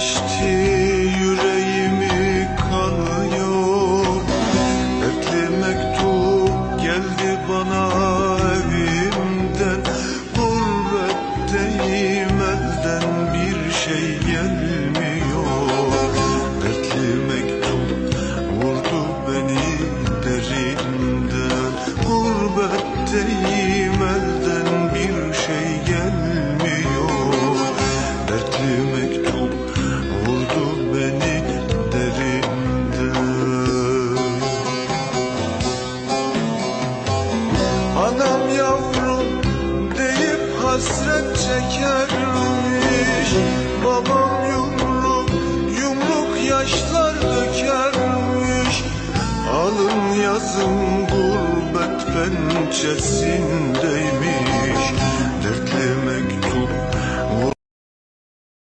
geçti yüreğimi kanıyor. Dertli mektup geldi bana evimden. Gurbetteyim elden bir şey gelmiyor. Dertli mektup vurdu beni derinden. Gurbetteyim elden bir şey gelmiyor. Dertli mektup hasret çekermiş. Babam yumruk yumruk yaşlar dökermiş. Alın yazın gurbet pençesindeymiş